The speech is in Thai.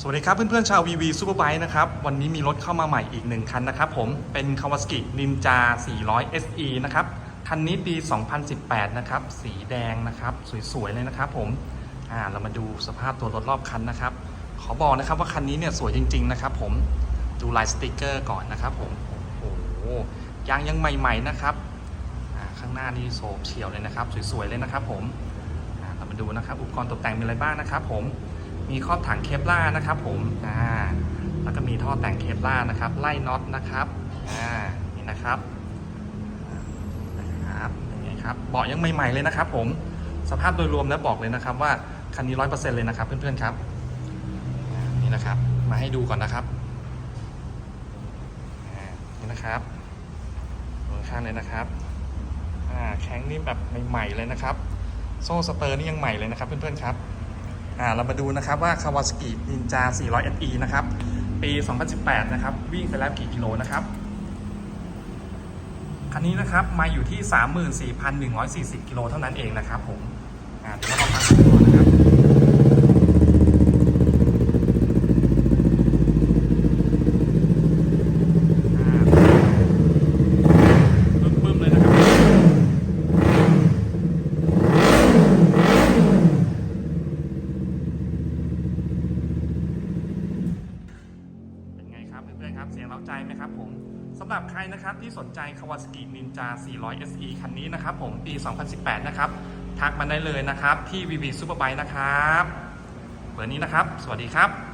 สวัสดีครับเพื่อนๆชาว VV Superbike นะครับ วันนี้มีรถเข้ามาใหม่อีกหนึ่งคันนะครับผมเป็น Kawasaki Ninja 400 SE นะครับ คันนี้ปี 2018 นะครับ สีแดงนะครับ สวยๆ เลยนะครับผมอ่าเรามาดูสภาพตัวรถรอบคันนะครับ ขอบอกนะครับว่าคันนี้เนี่ยสวยจริงๆ นะครับผมดูลายสติกเกอร์ก่อนนะครับผมโอ้โหยางยังใหม่ๆ นะครับข้างหน้านี่โซบเฉียวเลยนะครับ สวยๆ เลยนะครับผมเรามาดูนะครับอุปกรณ์ตกแต่งมีอะไรบ้างนะครับผม มีครอบถังเคปล่าร์นะครับผมอ่าแล้วก็มีท่อแต่งเคปล่าร์นะครับ ไล่น็อตนะครับอ่านี่นะครับนะครับเป็นไงครับเบาะยังใหม่ๆเลยนะครับ ผมสภาพโดยรวมแล้วบอกเลยนะครับ ว่าคันนี้ร้อยเปอร์เซ็นต์เลยนะครับเพื่อนๆครับอ่านี่นะครับ มาให้ดูก่อนนะครับอ่านี่นะครับดูข้างเลยนะครับอ่าแข้งนี่แบบใหม่ๆเลยนะครับ โซ่สเตอร์นี่ยังใหม่เลยนะครับเพื่อนๆครับ อ่าเรามาดูนะครับว่า Kawasaki Ninja 400 SE นะครับ ปี 2018 นะครับ วิ่งไปแล้วกี่กิโลนะครับ คันนี้นะครับมาอยู่ที่ 34,140 กิโลเท่านั้นเองนะครับผมอ่าเดี๋ยวเรามาฟังกันดูนะครับ อ่าปึ้มๆเลยนะครับ เป็นไง ครับเพื่อนๆครับเสียงเร้าใจไหมครับผมสำหรับใครนะครับที่สนใจ Kawasaki Ninja 400 SE คันนี้นะครับผมปี 2018 นะครับ ทักมาได้เลยนะครับที่ VV Superbike นะครับเบอร์นี้นะครับ สวัสดีครับ